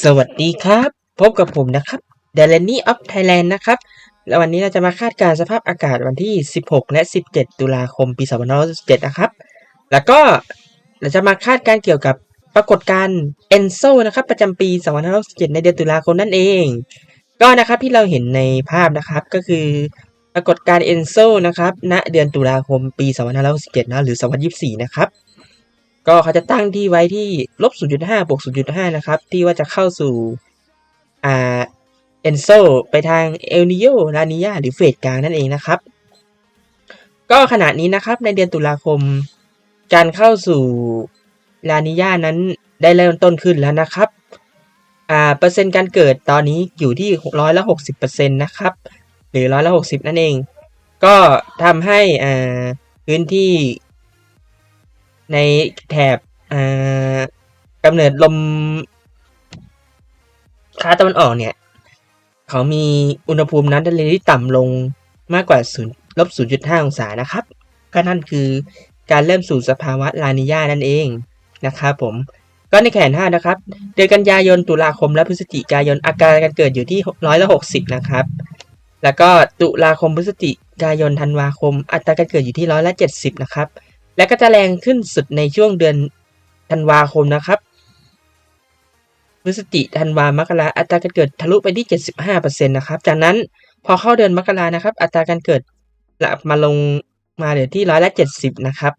สวัสดีครับ พบกับผมนะครับเดลนี่ออฟไทยแลนด์นะครับ แล้ววันนี้เราจะมาคาดการสภาพอากาศวันที่ 16 และ 17 ตุลาคม ปี2567นะครับ แล้วก็เราจะมาคาดการเกี่ยวกับปรากฏการณ์เอนโซนะครับ ประจำปี2567ในเดือนตุลาคมนั่นเอง ก็นะครับที่เราเห็นในภาพนะครับก็คือปรากฏการณ์เอนโซนะครับ ณ เดือนตุลาคม ปี2567นะหรือ 2024 นะครับ ก็เขาจะตั้งที่ไว้ที่ลบ 0.5 บวก 0.5 นะครับ ที่ว่าจะเข้าสู่อ่าเอนโซไปทางเอลนิโยลานิยาหรือเฟสกลางนั่นเองนะครับ ก็ขณะนี้นะครับในเดือนตุลาคม การเข้าสู่ลานิยานั้นได้เริ่มต้นขึ้นแล้วนะครับอ่าเปอร์เซ็นต์การเกิดตอนนี้อยู่ที่ร้อยละหกสิบเปอร์เซ็นต์นะครับหรือร้อยละหกสิบนั่นเอง ก็ทำให้อ่าพื้นที่ ในแถบกำเนิดลมคาตะวันออกเนี่ย เขามีอุณหภูมิน้ำทะเลที่ต่ำลงมากกว่า0ลบ0.5 องศานะครับ ก็นั่นคือการเริ่มสู่สภาวะลานิญานั่นเองนะครับผมก็ในแขน5นะครับ เดือนกันยายน ตุลาคม และพฤศจิกายน อาการการเกิดอยู่ที่ร้อยละ60นะครับ แล้วก็ตุลาคมพฤศจิกายนธันวาคม อัตราการเกิดอยู่ที่ร้อยละ70นะครับ และก็จะแรงขึ้นสุดในช่วงเดือนธันวาคมนะครับพฤศจิธันวามกราอัตราการเกิดทะลุไปที่ 75%นะครับ จากนั้นพอเข้าเดือนมกรานะครับ อัตราการเกิดกลับมาลงมาเหลือที่ร้อยละ 70 นะครับ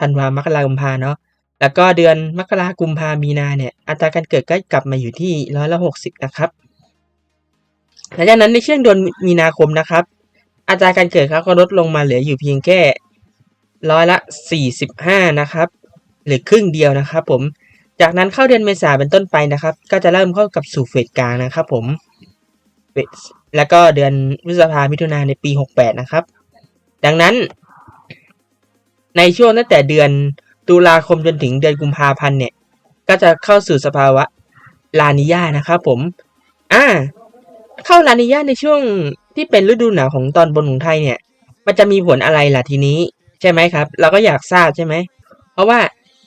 ธันวามกรากุมภาเนาะแล้วก็เดือนมกรากุมภามีนาเนี่ย อัตราการเกิดก็กลับมาอยู่ที่ร้อยละ 60 นะครับหลังจากนั้นในช่วงเดือนมีนาคมนะครับ อัตราการเกิดเขาก็ลดลงมาเหลืออยู่เพียงแค่ ร้อยละ 45 นะครับ หรือครึ่งเดียวนะครับผม จากนั้นเข้าเดือนเมษาเป็นต้นไปนะครับ ก็จะเริ่มเข้ากับสู่เฟสกลางนะครับผม แล้วก็เดือนพฤษภามิถุนาในปี 68 นะครับ ดังนั้น ในช่วงตั้งแต่เดือนตุลาคมจนถึงเดือนกุมภาพันธ์เนี่ย ก็จะเข้าสู่สภาวะลานิญานะครับผม อ่า เข้าลานิญาในช่วงที่เป็นฤดูหนาวของตอนบนของไทยเนี่ย มันจะมีผลอะไรล่ะทีนี้ ใช่ไหมครับ เราก็อยากทราบใช่ไหม เพราะว่า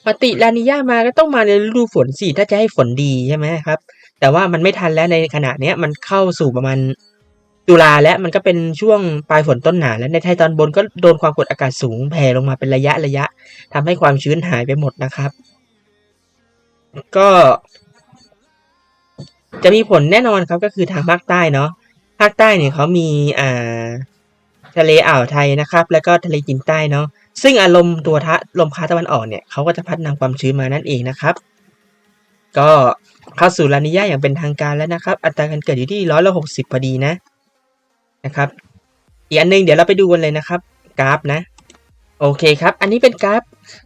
ปฏิลานิยามาก็ต้องมาในฤดูฝนสิถ้าจะให้ฝนดีใช่ไหมครับ แต่ว่ามันไม่ทันแล้วในขณะเนี้ยมันเข้าสู่ประมาณตุลาแล้วมันก็เป็นช่วงปลายฝนต้นหนาแล้วในไทยตอนบนก็โดนความกดอากาศสูงแผ่ลงมาเป็นระยะระยะทำให้ความชื้นหายไปหมดนะครับ ก็ จะมีผลแน่นอนครับก็คือทางภาคใต้เนาะภาคใต้เนี่ยเขามีอ่า ทะเลอ่าวไทยนะครับ แล้วก็ทะเลจีนใต้เนาะซึ่งอารมณ์ตัวทะลมพาตะวันออกเนี่ยเขาก็จะพัดนำความชื้นมานั่นเองนะครับ ก็เข้าสู่ลานิญาอย่างเป็นทางการแล้วนะครับ อัตราการเกิดอยู่ที่ร้อยละหกสิบพอดีนะนะครับ อีกอันหนึงเดี๋ยวเราไปดูกันเลยนะครับ กราฟนะ โอเคครับ อันนี้เป็นกราฟ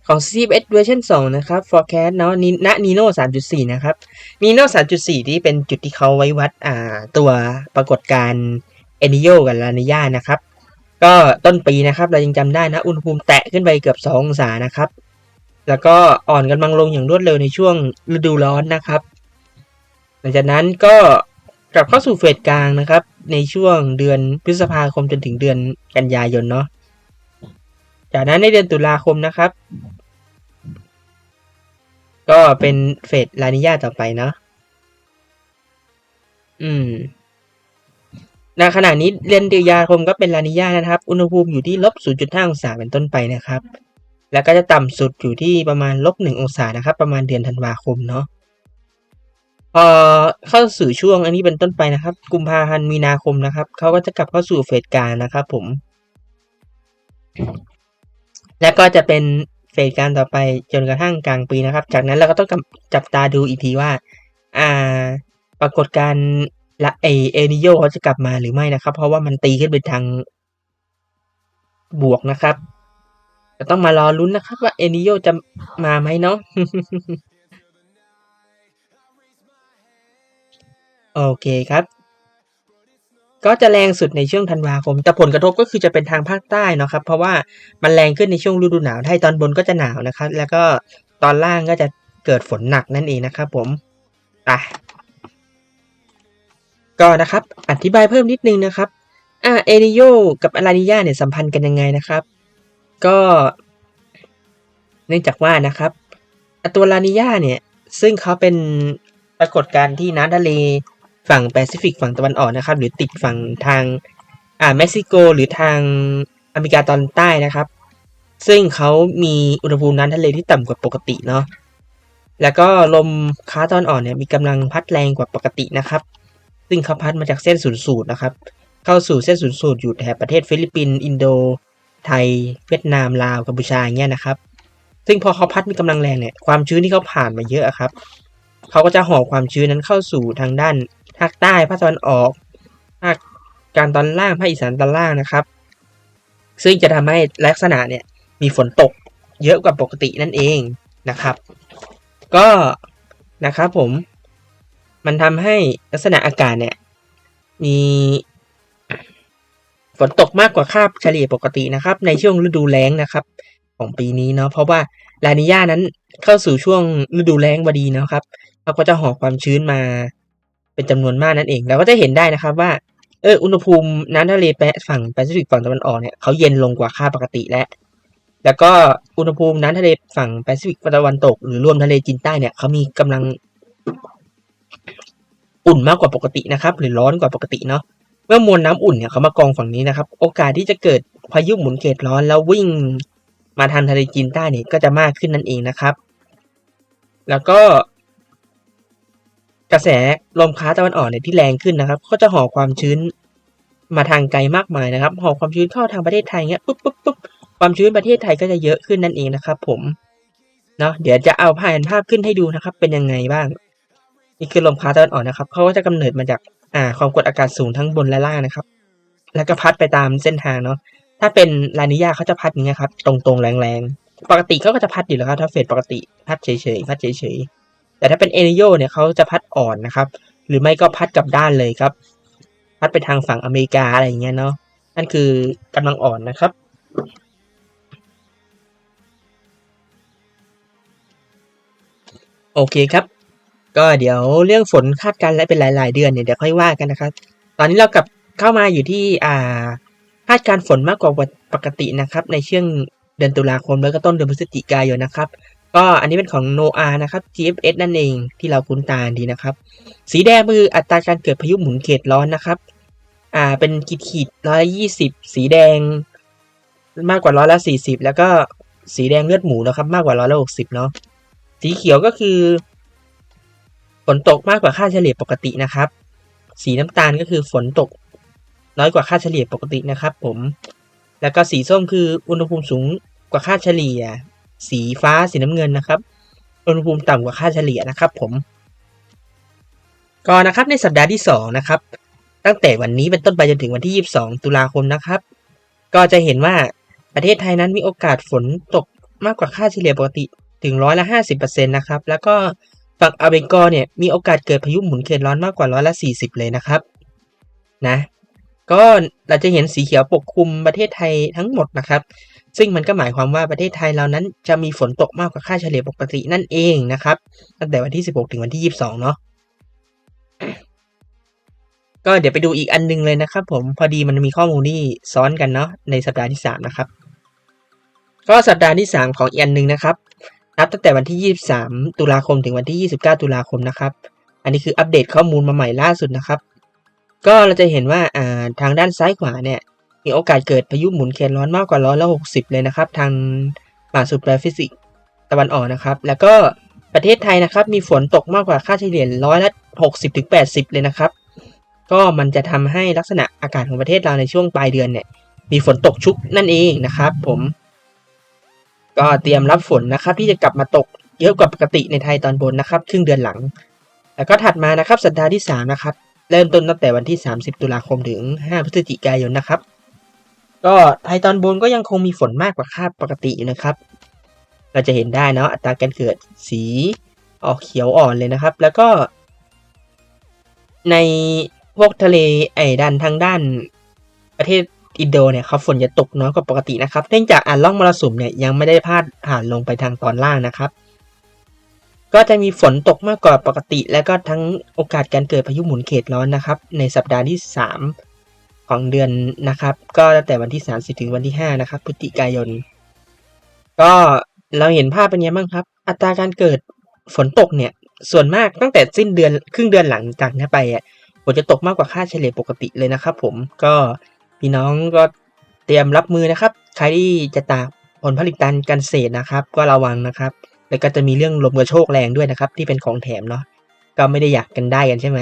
ของ CFS version 2 นะครับ forecast เนาะนีณ Nino 3.4 นะครับ Nino 3.4 ที่เป็นจุดที่เขาไว้วัดอ่าตัวปรากฏการเอนิโยกับลานิญานะครับ ก็ต้นปีนะครับ เรายังจำได้นะ อุณหภูมิแตะขึ้นไปเกือบ 2 องศานะครับ แล้วก็อ่อนกำลังลงอย่างรวดเร็วในช่วงฤดูร้อนนะครับ หลังจากนั้นก็กลับเข้าสู่เฟสกลางนะครับ ในช่วงเดือนพฤษภาคมจนถึงเดือนกันยายนเนาะจากนั้นในเดือนตุลาคมนะครับ ก็เป็นเฟสลานิญาต่อไปเนาะอืม ในขณะนี้เดือนตุลาคมก็เป็นลานิญานะครับ อุณหภูมิอยู่ที่ลบ 0.5 องศาเป็นต้นไปนะครับ แล้วก็จะต่ำสุดอยู่ที่ประมาณลบ 1 องศานะครับ ประมาณเดือนธันวาคมเนาะพอเข้าสู่ช่วงอันนี้เป็นต้นไปนะครับ กุมภาพันธ์มีนาคมนะครับเขาก็จะกลับเข้าสู่เฟสกางนะครับ ผม แล้วก็จะเป็นเฟสกางต่อไปจนกระทั่งกลางปีนะครับ จากนั้นเราก็ต้องจับตาดูอีกทีว่า อ่า ปรากฏการ ณ์ละเอเอนิโยเขาจะกลับมาหรือไม่นะครับ เพราะว่ามันตีขึ้นไปทางบวกนะครับจะต้องมารอลุ้นนะครับ ว่าเอนิโยจะมาไหมเนาะโอเคครับ ก็จะแรงสุดในช่วงธันวาคม แต่ผลกระทบก็คือจะเป็นทางภาคใต้เนาะครับ เพราะว่ามันแรงขึ้นในช่วงฤดูหนาวไทยตอนบนก็จะหนาวนะครับ แล้วก็ตอนล่างก็จะเกิดฝนหนักนั่นเองนะครับผมอะ ก็นะครับ อธิบายเพิ่มนิดนึงนะครับอ่าเอนิโยกับอารานิยาเนี่ยสัมพันธ์กันยังไงนะครับ ก็เนื่องจากว่านะครับตัวลานิญาเนี่ยซึ่งเขาเป็นปรากฏการณ์ที่น้ำทะเลฝั่งแปซิฟิกฝั่งตะวันออกนะครับ หรือติดฝั่งทางอ่าเม็กซิโก หรือทางอเมริกาตอนใต้นะครับ ซึ่งเขามีอุณหภูมิน้ำทะเลที่ต่ำกว่าปกติเนาะแล้วก็ลมค้าตอนอ่อนเนี่ยมีกำลังพัดแรงกว่าปกตินะครับ ซึ่งเขาพัดมาจากเส้นศูนย์สูตรนะครับ เข้าสู่เส้นศูนย์สูตรอยู่แถบประเทศฟิลิปปินส์อินโด ไทย เวียดนามลาวกัมพูชาอย่างเงี้ยนะครับ ซึ่งพอเขาพัดมีกำลังแรงเนี่ยความชื้นที่เขาผ่านมาเยอะอะครับเขาก็จะหอบความชื้นนั้นเข้าสู่ทางด้านภาคใต้ภาคตะวันออกภาคกลางตอนล่างภาคอีสานตอนล่างนะครับ ซึ่งจะทำให้ลักษณะเนี่ยมีฝนตกเยอะกว่าปกตินั่นเองนะครับ ก็นะครับผม มันทำให้ลักษณะอากาศเนี่ย มีฝนตกมากกว่าค่าเฉลี่ยปกตินะครับ ในช่วงฤดูแล้งนะครับ ของปีนี้เนาะเพราะว่าลานิญานั้นเข้าสู่ช่วงฤดูแล้งพอดีนะครับเราก็จะหอบความชื้นมาเป็นจำนวนมากนั่นเองเราก็จะเห็นได้นะครับว่าเอออุณหภูมิน้ำทะเลแปะฝั่งแปซิฟิกฝั่งตะวันออกเนี่ยเขาเย็นลงกว่าค่าปกติแล้วแล้วก็อุณหภูมิน้ำทะเลฝั่งแปซิฟิกตะวันตก หรือรวมทะเลจีนใต้เนี่ยเขามีกำลัง อุ่นมากกว่าปกตินะครับ หรือร้อนกว่าปกติเนาะเมื่อมวลน้ำอุ่นเนี่ยเขามากองฝั่งนี้นะครับ โอกาสที่จะเกิดพายุหมุนเขตร้อนแล้ววิ่งมาทางทะเลจีนใต้เนี่ยก็จะมากขึ้นนั่นเองนะครับ แล้วก็ กระแสลมค้าตะวันออกเนี่ยที่แรงขึ้นนะครับ ก็จะห่อความชื้นมาทางไกลมากมายนะครับห่อความชื้นเข้าทางประเทศไทยเงี้ยปุ๊บปุ๊บปุ๊บความชื้นประเทศไทยก็จะเยอะขึ้นนั่นเองนะครับ ผมเนาะเดี๋ยวจะเอาผ่านภาพขึ้นให้ดูนะครับ เป็นยังไงบ้าง นี่คือลมค้าตะวันออกนะครับเขาก็จะกำเนิดมาจากอ่าความกดอากาศสูงทั้งบนและล่างนะครับ แล้วก็พัดไปตามเส้นทางเนาะถ้าเป็นลานิยาเขาจะพัดอย่างเงี้ยครับ ตรงๆแรงๆ ปกติเขาก็จะพัดอยู่แล้วครับ ถ้าเฟดปกติพัดเฉยๆพัดเฉยๆแต่ถ้าเป็นเอเนโยเนี่ยเขาจะพัดอ่อนนะครับ หรือไม่ก็พัดกลับด้านเลยครับ พัดไปทางฝั่งอเมริกาอะไรอย่างเงี้ยเนาะนั่นคือกำลังอ่อนนะครับโอเคครับ ก็เดี๋ยวเรื่องฝนคาดการณ์และเป็นหลาย ๆ เดือนเนี่ยเดี๋ยวค่อยว่ากันนะครับ ตอนนี้เรากลับเข้ามาอยู่ที่อ่าคาดการณ์ฝนมากกว่าปกตินะครับ ในช่วงเดือนตุลาคมแล้วก็ต้นเดือนพฤศจิกายนนะครับ ก็อันนี้เป็นของ NOAA นะครับ GFS นั่นเองที่เราคุ้นตาดีนะครับ สีแดงคืออัตราการเกิดพายุหมุนเขตร้อนนะครับ อ่าเป็นขีดขีดร้อยยี่สิบสีแดง มากกว่าร้อยละสี่สิบแล้วก็สีแดงเลือดหมูนะครับ มากกว่าร้อยละหกสิบเนาะสีเขียวก็คือ นตกมากกว่าค่าเฉลี่ยปกตินะครับ สีน้ำตาลก็คือฝนตก น้อยกว่าค่าเฉลี่ยปกตินะครับ ผม แล้วก็สีส้มคืออุณหภูมิสูงกว่าค่าเฉลี่ย สีฟ้าสีน้ำเงินนะครับ อุณหภูมิต่ำกว่าค่าเฉลี่ยนะครับ ผมก็นะครับในสัปดาห์ที่สองนะครับตั้งแต่วันนี้เป็นต้นไปจนถึงวันที่ 22 ตุลาคมนะครับ ก็จะเห็นว่าประเทศไทยนั้นมีโอกาสฝนตกมากกว่าค่าเฉลี่ยปกติถึงร้อยละ50%นะครับแล้วก็ ฝั่งอาเบงกอเนี่ยมีโอกาสเกิดพายุหมุนเขตร้อนมากกว่าร้อยละ 40 เลยนะครับนะก็เราจะเห็นสีเขียวปกคลุมประเทศไทยทั้งหมดนะครับ ซึ่งมันก็หมายความว่าประเทศไทยเรานั้นจะมีฝนตกมากกว่าค่าเฉลี่ยปกตินั่นเองนะครับ ตั้งแต่วันที่ 16 ถึงวันที่ 22 เนาะก็เดี๋ยวไปดูอีกอันนึงเลยนะครับ ผมพอดีมันมีข้อมูลที่ซ้อนกันเนาะในสัปดาห์ที่ 3 นะครับ ก็สัปดาห์ที่ 3 ของอีกอันนึงนะครับ นับตั้งแต่วันที่ 23 ตุลาคมถึงวันที่ 29 ตุลาคมนะครับ อันนี้คืออัปเดตข้อมูลมาใหม่ล่าสุดนะครับ ก็เราจะเห็นว่าอ่าทางด้านซ้ายขวาเนี่ยมีโอกาสเกิดพายุหมุนเขตร้อนมากกว่าร้อยละหกสิบเลยนะครับ ทางป่าสุดแปซิฟิกตะวันออกนะครับ แล้วก็ประเทศไทยนะครับ มีฝนตกมากกว่าค่าเฉลี่ยร้อยละหกสิบถึงแปดสิบเลยนะครับ ก็มันจะทำให้ลักษณะอากาศของประเทศเราในช่วงปลายเดือนเนี่ย มีฝนตกชุกนั่นเองนะครับ ผม ก็เตรียมรับฝนนะครับ ที่จะกลับมาตกเยอะกว่าปกติในไทยตอนบนนะครับครึ่งเดือนหลัง แล้วก็ถัดมานะครับ สัปดาห์ที่สามนะครับ เริ่มต้นตั้งแต่วันที่ 30 ตุลาคมถึง 5 พฤศจิกายนนะครับ ก็ไทยตอนบนก็ยังคงมีฝนมากกว่าค่าปกติอยู่นะครับ เราจะเห็นได้เนาะอัตราการเกิดสีออกเขียวอ่อนเลยนะครับ แล้วก็ ในพวกทะเลไอ้ด้านทางด้านประเทศ อินโดเนี่ยเขาฝนจะตกน้อยกว่าปกตินะครับ เนื่องจากอ่านล่องมรสุมเนี่ยยังไม่ได้พาดผ่านลงไปทางตอนล่างนะครับ ก็จะมีฝนตกมากกว่าปกติ แล้วก็ทั้งโอกาสการเกิดพายุหมุนเขตร้อนนะครับ ในสัปดาห์ที่ 3 ของเดือนนะครับ ก็ตั้งแต่วันที่ 30 ถึงวันที่ 5 นะครับพฤศจิกายน ก็เราเห็นภาพเป็นยังไงบ้างครับ อัตราการเกิดฝนตกเนี่ยส่วนมากตั้งแต่สิ้นเดือนครึ่งเดือนหลังจากนี้ไปอะฝนจะตกมากกว่าค่าเฉลี่ยปกติเลยนะครับ ผมก็ พี่น้องก็เตรียมรับมือนะครับ ใครที่จะตากผลผลิตการการเกษตรนะครับ ก็ระวังนะครับ แล้วก็จะมีเรื่องลมกระโชกแรงด้วยนะครับ ที่เป็นของแถมเนาะก็ไม่ได้อยากกันได้กันใช่ไหม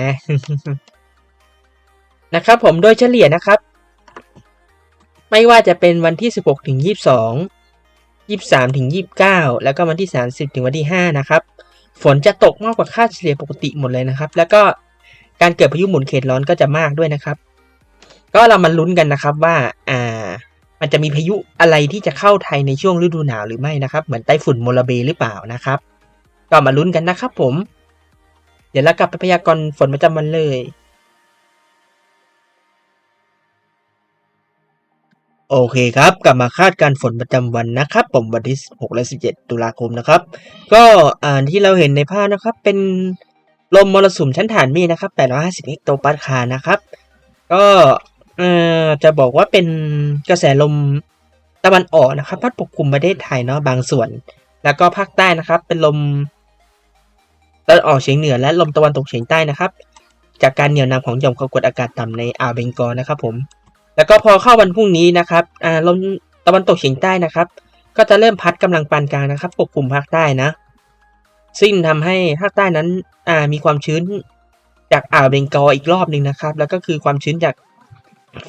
นะครับ ผมโดยเฉลี่ยนะครับ ไม่ว่าจะเป็นวันที่ 16ถึง22 23ถึง29 แล้วก็วันที่ 30ถึงวันที่ 5 นะครับ ฝนจะตกมากกว่าค่าเฉลี่ยปกติหมดเลยนะครับ แล้วก็การเกิดพายุหมุนเขตร้อนก็จะมากด้วยนะครับ ก็เรามาลุ้นกันนะครับว่าอ่ามันจะมีพายุอะไรที่จะเข้าไทยในช่วงฤดูหนาวหรือไม่นะครับ เหมือนไต้ฝุ่นโมลาเบหรือเปล่านะครับ ก็มาลุ้นกันนะครับผม เดี๋ยวเรากลับไปพยากรณ์ฝนประจำวันเลย โอเคครับ กลับมาคาดการฝนประจำวันนะครับ ผมวันที่ 6 และ 17 ตุลาคมนะครับ ก็อ่าที่เราเห็นในภาพนะครับ เป็นลมมรสุมชั้นฐานมฆนะครับ850เฮกโตปาสคานะครับ ก็ เอ่อจะบอกว่าเป็นกระแสลมตะวันออกนะครับพัดปกคลุมประเทศไทยเนาะบางส่วน แล้วก็ภาคใต้นะครับ เป็นลมตะวันออกเฉียงเหนือและลมตะวันตกเฉียงใต้นะครับ จากการเหนี่ยวนำของหย่อมความกดอากาศต่ำในอ่าวเบงกอลนะครับผมแล้วก็พอเข้าวันพรุ่งนี้นะครับอ่าลมตะวันตกเฉียงใต้นะครับ ก็จะเริ่มพัดกำลังปานกลางนะครับปกคลุมภาคใต้นะ ซึ่งทำให้ภาคใต้นั้นอ่ามีความชื้นจากอ่าวเบงกอลอีกรอบหนึ่งนะครับ แล้วก็คือความชื้นจาก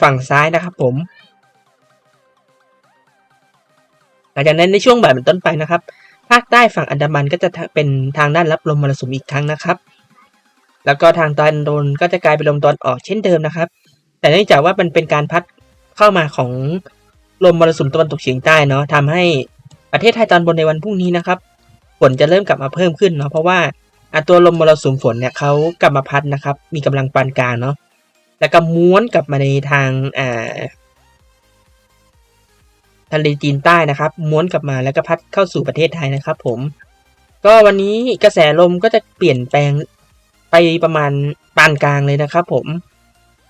ฝั่งซ้ายนะครับผม หลังจากนั้นในช่วงบ่ายเป็นต้นไปนะครับ ภาคใต้ฝั่งอันดามันก็จะเป็นทางด้านรับลมมรสุมอีกครั้งนะครับ แล้วก็ทางตอนบนก็จะกลายเป็นลมตอนออกเช่นเดิมนะครับ แต่เนื่องจากว่ามันเป็นการพัดเข้ามาของลมมรสุมตะวันตกเฉียงใต้เนาะทำให้ประเทศไทยตอนบนในวันพรุ่งนี้นะครับฝนจะเริ่มกลับมาเพิ่มขึ้นเนาะเพราะว่าตัวลมมรสุมฝนเนี่ยเขากลับมาพัดนะครับ มีกำลังปานกลางเนาะ แล้วก็ม้วนกลับมาในทางอ่าทะเลจีนใต้นะครับ ม้วนกลับมาแล้วก็พัดเข้าสู่ประเทศไทยนะครับ ผม ก็วันนี้กระแสลมก็จะเปลี่ยนแปลงไปประมาณปานกลางเลยนะครับ ผม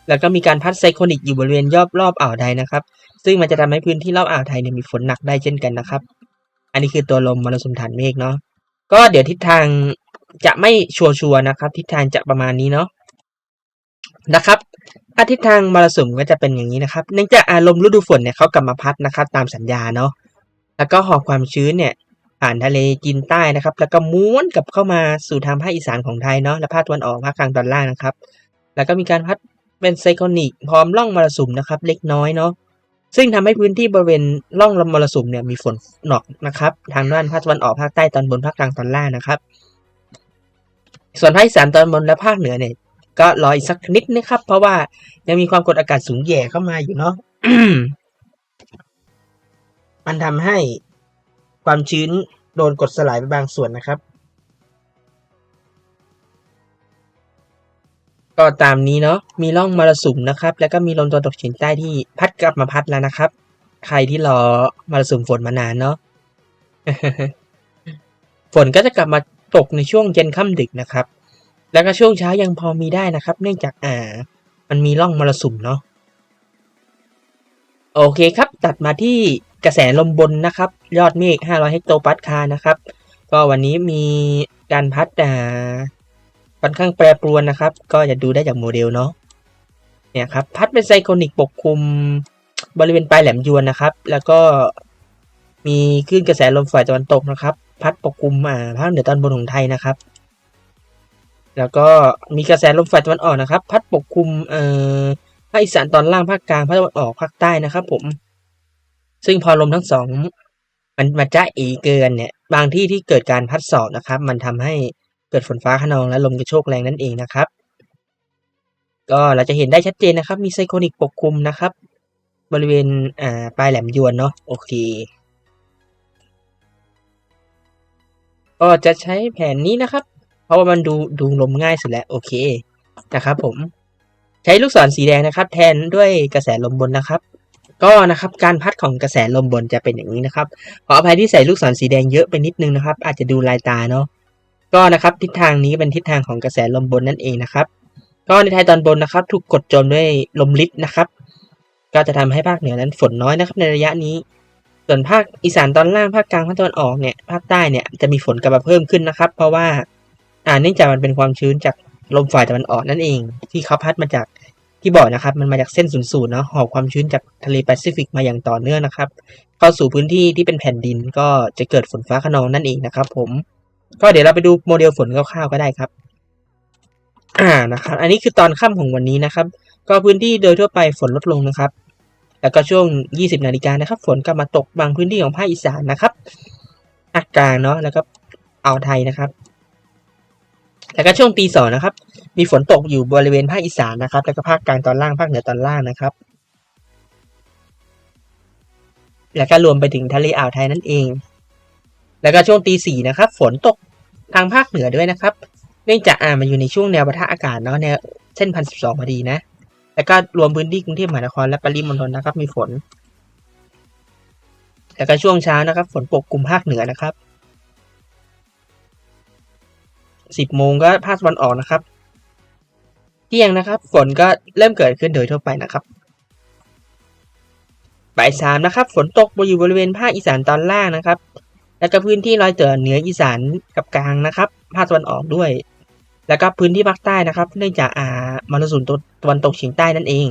แล้วก็มีการพัดไซโคนิกอยู่บริเวณรอบรอบอ่าวไทยนะครับ ซึ่งมันจะทำให้พื้นที่รอบอ่าวไทยเนี่ยมีฝนหนักได้เช่นกันนะครับ อันนี้คือตัวลมมรสุมฐานเมฆเนาะก็เดี๋ยวทิศทางจะไม่ชัวร์ๆนะครับ ทิศทางจะประมาณนี้เนาะ นะครับถ้าทิศทางมรสุมก็จะเป็นอย่างนี้นะครับ เนื่องจากอารมณ์ฤดูฝนเนี่ยเขากลับมาพัดนะครับ ตามสัญญาเนาะแล้วก็หอบความชื้นเนี่ยผ่านทะเลจีนใต้นะครับ แล้วก็ม้วนกลับเข้ามาสู่ทางภาคอีสานของไทยเนาะและภาคตะวันออกภาคกลางตอนล่างนะครับ แล้วก็มีการพัดเป็นไซโคนิกพร้อมร่องมรสุมนะครับ เล็กน้อยเนาะซึ่งทำให้พื้นที่บริเวณร่องลมมรสุมเนี่ยมีฝนหนอกนะครับ ทางด้านภาคตะวันออกภาคใต้ตอนบนภาคกลางตอนล่างนะครับ ส่วนภาคอีสานตอนบนและภาคเหนือเนี่ย ก็รออีกสักนิดนะครับ เพราะว่ายังมีความกดอากาศสูงแย่เข้ามาอยู่เนาะมันทำให้ความชื้นโดนกดสลายไปบางส่วนนะครับ ก็ตามนี้เนาะมีร่องมรสุมนะครับ แล้วก็มีลมตะวันตกเฉียงใต้ที่พัดกลับมาพัดแล้วนะครับ ใครที่รอมรสุมฝนมานานเนาะฝนก็จะกลับมาตกในช่วงเย็นค่ำดึกนะครับ แล้วก็ช่วงเช้ายังพอมีได้นะครับ เนื่องจากอ่า มันมีร่องมรสุมเนาะโอเคครับ ตัดมาที่กระแสลมบนนะครับ ยอดเมฆ500 เฮกโตปาสคานะครับ ก็วันนี้มีการพัดอ่าค่อนข้างแปรปรวนนะครับ ก็จะดูได้จากโมเดลเนาะเนี่ยครับพัดเป็นไซโคนิกปกคลุมบริเวณปลายแหลมยวนนะครับ แล้วก็มีคลื่นกระแสลมฝ่ายตะวันตกนะครับ พัดปกคลุมอ่าภาคเหนือตอนบนของไทยนะครับ แล้วก็มีกระแสลมฝ่ายตะวันออกนะครับ พัดปกคลุมเอ่อภาคอีสานตอนล่างภาคกลางภาคตะวันออกภาคใต้นะครับ ผม ซึ่งพอลมทั้งสองมันมาจ้าเอเกินเนี่ย บางที่ที่เกิดการพัดสอบนะครับ มันทำให้เกิดฝนฟ้าขนองและลมกระโชกแรงนั่นเองนะครับ ก็เราจะเห็นได้ชัดเจนนะครับ มีไซโคนิกปกคลุมนะครับ บริเวณอ่าปลายแหลมยวนเนาะโอเคก็จะใช้แผนนี้นะครับ เพราะว่ามันดูดูลมง่ายสุดแล้วโอเคนะครับผมใช้ลูกศรสีแดงนะครับ แทนด้วยกระแสลมบนนะครับ ก็นะครับการพัดของกระแสลมบนจะเป็นอย่างนี้นะครับขออภัยที่ใส่ลูกศรสีแดงเยอะไปนิดนึงนะครับ อาจจะดูลายตาเนาะก็นะครับทิศทางนี้เป็นทิศทางของกระแสลมบนนั่นเองนะครับ ก็ในไทยตอนบนนะครับ ถูกกดจมด้วยลมลิดนะครับ ก็จะทำให้ภาคเหนือนั้นฝนน้อยนะครับในระยะนี้ ส่วนภาคอีสานตอนล่างภาคกลางภาคตะวันออกเนี่ยภาคใต้เนี่ยจะมีฝนกลับมาเพิ่มขึ้นนะครับ เพราะว่า อ่าเนื่องจากมันเป็นความชื้นจากลมฝ่ายตะวันออกนั่นเอง ที่เขาพัดมาจากที่บอกนะครับ มันมาจากเส้นศูนย์สูตรเนาะหอบความชื้นจากทะเลแปซิฟิกมาอย่างต่อเนื่องนะครับ เข้าสู่พื้นที่ที่เป็นแผ่นดินก็จะเกิดฝนฟ้าขนองนั่นเองนะครับ ผม ก็เดี๋ยวเราไปดูโมเดลฝนคร่าวๆก็ได้ครับ อ่านะครับ อันนี้คือตอนค่ำของวันนี้นะครับ ก็พื้นที่โดยทั่วไปฝนลดลงนะครับ แล้วก็ช่วง 20 นาฬิกานะครับ ฝนก็มาตกบางพื้นที่ของภาคอีสานนะครับภาคกลางเนาะแล้วก็อ่าวไทยนะครับ แล้วก็ช่วงตีสองนะครับ มีฝนตกอยู่บริเวณภาคอีสานนะครับ แล้วก็ภาคกลางตอนล่างภาคเหนือตอนล่างนะครับ แล้วก็รวมไปถึงทะเลอ่าวไทยนั่นเอง แล้วก็ช่วงตีสี่นะครับ ฝนตกทางภาคเหนือด้วยนะครับ เนื่องจากอ่ามันอยู่ในช่วงแนวปะทะอากาศเนาะแนวเส้นพันสิบสองพอดีนะ แล้วก็รวมพื้นที่กรุงเทพมหานครและปริมณฑลนะครับ มีฝน แล้วก็ช่วงเช้านะครับ ฝนปกกลุ่มภาคเหนือนะครับ สิบโมงก็ภาคตะวันออกนะครับ เที่ยงนะครับฝนก็เริ่มเกิดขึ้นโดยทั่วไปนะครับบ่ายสามนะครับฝนตกอยู่บริเวณภาคอีสานตอนล่างนะครับ แล้วก็พื้นที่รอยต่อเหนืออีสานกับกลางนะครับภาคตะวันออกด้วย แล้วก็พื้นที่ภาคใต้นะครับ เนื่องจากอ่ามรสุมตะวันตกเฉียงใต้นั่นเอง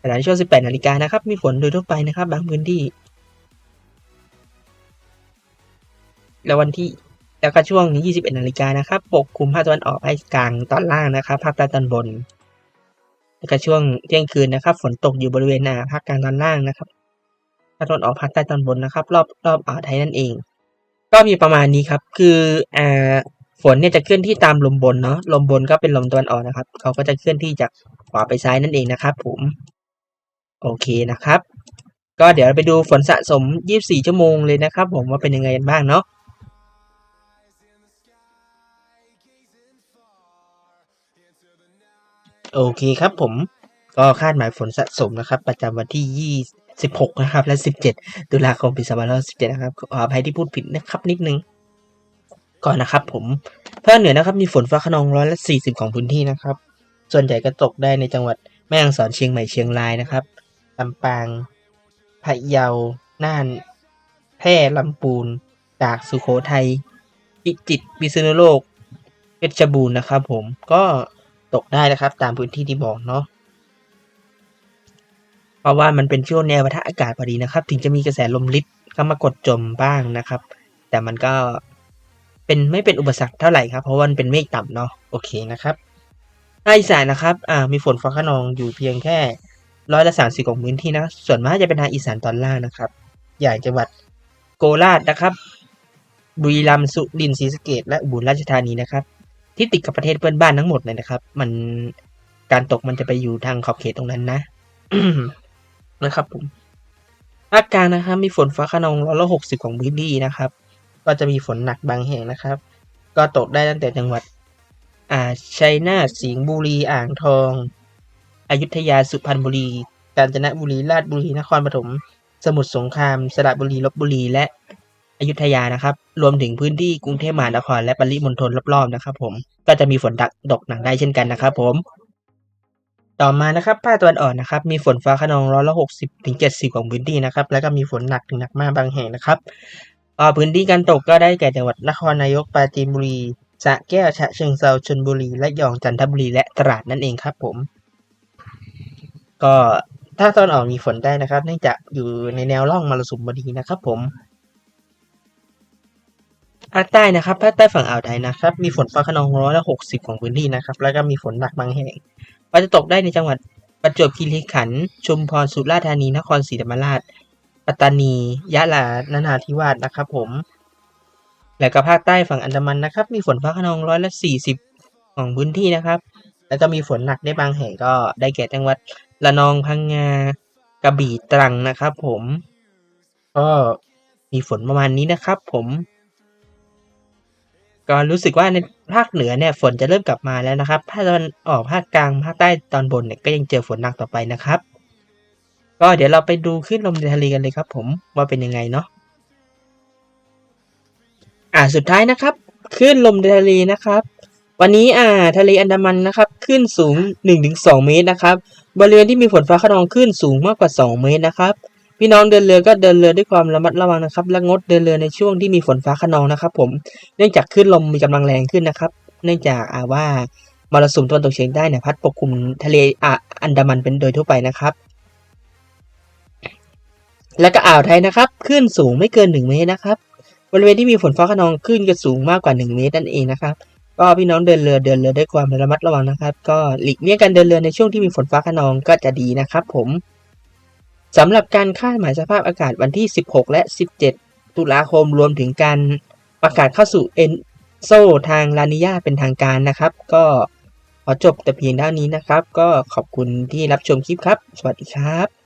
ขณะที่ช่วง 18 นาฬิกานะครับ มีฝนโดยทั่วไปนะครับ บางพื้นที่ แล้ววันที่ แล้วก็ช่วง 21 นาฬิกานะครับ ปกคลุมภาคตะวันออกภาคกลางตอนล่างนะครับ ภาคใต้ตอนบน แล้วก็ช่วงเที่ยงคืนนะครับ ฝนตกอยู่บริเวณอ่าภาคกลางตอนล่างนะครับ ภาคตะวันออกภาคใต้ตอนบนนะครับ รอบรอบอ่าวไทยนั่นเอง ก็มีประมาณนี้ครับ คืออ่าฝนเนี่ยจะเคลื่อนที่ตามลมบนเนาะ ลมบนก็เป็นลมตะวันออกนะครับ เขาก็จะเคลื่อนที่จากขวาไปซ้ายนั่นเองนะครับผม โอเคนะครับ ก็เดี๋ยวไปดูฝนสะสม 24 ชั่วโมงเลยนะครับ ผมว่าเป็นยังไงกันบ้างเนาะ โอเคครับผมก็คาดหมายฝนสะสมนะครับ ประจำวันที่26นะครับ และ17ตุลาคมปี2517นะครับขออภัยที่พูดผิดนะครับนิดนึงก่อนนะครับผมภาคเหนือนะครับมีฝนฟ้าขนองร้อยละ40ของพื้นที่นะครับ ส่วนใหญ่ก็ตกได้ในจังหวัดแม่ฮ่องสอนเชียงใหม่เชียงรายนะครับลำปางพะเยาน่าน แพร่ลำปูนตากสุโขทัยพิจิตรพิษณุโลกเพชรบูรณ์นะครับ ผมก็ ตกได้นะครับ ตามพื้นที่ที่บอกเนาะเพราะว่ามันเป็นช่วงแนวปะทะอากาศพอดีนะครับ ถึงจะมีกระแสลมลิดเข้ามากดจมบ้างนะครับ แต่มันก็เป็นไม่เป็นอุปสรรคเท่าไหร่ครับ เพราะว่ามันเป็นเมฆต่ำเนาะโอเคนะครับภาคอีสานนะครับอ่ามีฝนฟ้าขนองอยู่เพียงแค่ร้อยละสามสิบของพื้นที่นะส่วนมากจะเป็นทางอีสานตอนล่างนะครับ อย่างจังหวัดโคราชนะครับบุรีรัมย์สุรินทร์ศรีสะเกษและอุบลราชธานีนะครับ ที่ติดกับประเทศเพื่อนบ้านทั้งหมดเลยนะครับ มันการตกมันจะไปอยู่ทางขอบเขตตรงนั้นนะนะครับผมภาคกลางนะครับ มีฝนฟ้าขนองร้อยละหกสิบของพื้นที่นะครับ ก็จะมีฝนหนักบางแห่งนะครับ ก็ตกได้ตั้งแต่จังหวัด อ่าชัยนาทสิงห์บุรีอ่างทอง อยุธยาสุพรรณบุรี กาญจนบุรีราชบุรีนครปฐมสมุทรสงคราม สระบุรีลบบุรีและ อยุธยานะครับ รวมถึงพื้นที่กรุงเทพมหานครและปริมณฑลรอบๆนะครับ ผมก็จะมีฝนดักตกหนักได้เช่นกันนะครับ ผม ต่อมานะครับภาคตะวันออกนะครับ มีฝนฟ้าขนองร้อยละหกสิบถึงเจ็ดสิบของพื้นที่นะครับ แล้วก็มีฝนหนักถึงหนักมากบางแห่งนะครับอ่าพื้นที่การตกก็ได้แก่จังหวัดนครนายกปราจีนบุรีสระแก้วฉะเชิงเทราชลบุรีและยองจันทบุรีและตราดนั่นเองครับผม ก็ถ้าตอนออกมีฝนได้นะครับ เนื่องจากอยู่ในแนวร่องมรสุมพอดีนะครับ ผม ภาคใต้นะครับภาคใต้ฝั่งอ่าวไทยนะครับ มีฝนฟ้าขนองร้อยละหกสิบของพื้นที่นะครับ แล้วก็มีฝนหนักบางแห่งก็จะตกได้ในจังหวัดประจวบคีรีขันธ์ชุมพรสุราษฎร์ธานีนครศรีธรรมราชปัตตานี ยะลานราธิวาสนะครับ ผม แล้วก็ภาคใต้ฝั่งอันดามันนะครับ มีฝนฟ้าขนองร้อยละสี่สิบของพื้นที่นะครับ แล้วก็มีฝนหนักได้บางแห่งก็ได้แก่จังหวัดระนองพังงากระบี่ตรังนะครับ ผม ก็มีฝนประมาณนี้นะครับ ผม ก็รู้สึกว่าในภาคเหนือเนี่ยฝนจะเริ่มกลับมาแล้วนะครับ ภาคตะวันออกภาคกลางภาคใต้ตอนบนเนี่ยก็ยังเจอฝนหนักต่อไปนะครับ ก็เดี๋ยวเราไปดูคลื่นลมในทะเลกันเลยครับ ผมว่าเป็นยังไงเนาะอ่าสุดท้ายนะครับคลื่นลมในทะเลนะครับ วันนี้อ่าทะเลอันดามันนะครับคลื่นสูง 1-2 เมตรนะครับ บริเวณที่มีฝนฟ้าขนองคลื่นสูงมากกว่า 2 เมตรนะครับ พี่น้องเดินเรือก็เดินเรือด้วยความระมัดระวังนะครับ และงดเดินเรือในช่วงที่มีฝนฟ้าคะนองนะครับ ผมเนื่องจากคลื่นลมมีกำลังแรงขึ้นนะครับ เนื่องจากอาว่ามรสุมตะวันตกเฉียงใต้เนี่ยพัดปกคลุมทะเลอ่าอันดามันเป็นโดยทั่วไปนะครับ และก็อ่าวไทยนะครับคลื่นสูงไม่เกินหนึ่งเมตรนะครับบริเวณที่มีฝนฟ้าคะนองคลื่นจะสูงมากกว่าหนึ่งเมตรนั่นเองนะครับก็พี่น้องเดินเรือเดินเรือด้วยความระมัดระวังนะครับ ก็หลีกเลี่ยงการเดินเรือในช่วงที่มีฝนฟ้าคะนองก็จะดีนะครับ ผม สำหรับการคาดหมายสภาพอากาศวันที่ 16 และ 17 ตุลาคมรวมถึงการประกาศเข้าสู่เอนโซทางลานิยาเป็นทางการนะครับ ก็ขอจบแต่เพียงเท่านี้นะครับ ก็ขอบคุณที่รับชมคลิปครับ สวัสดีครับ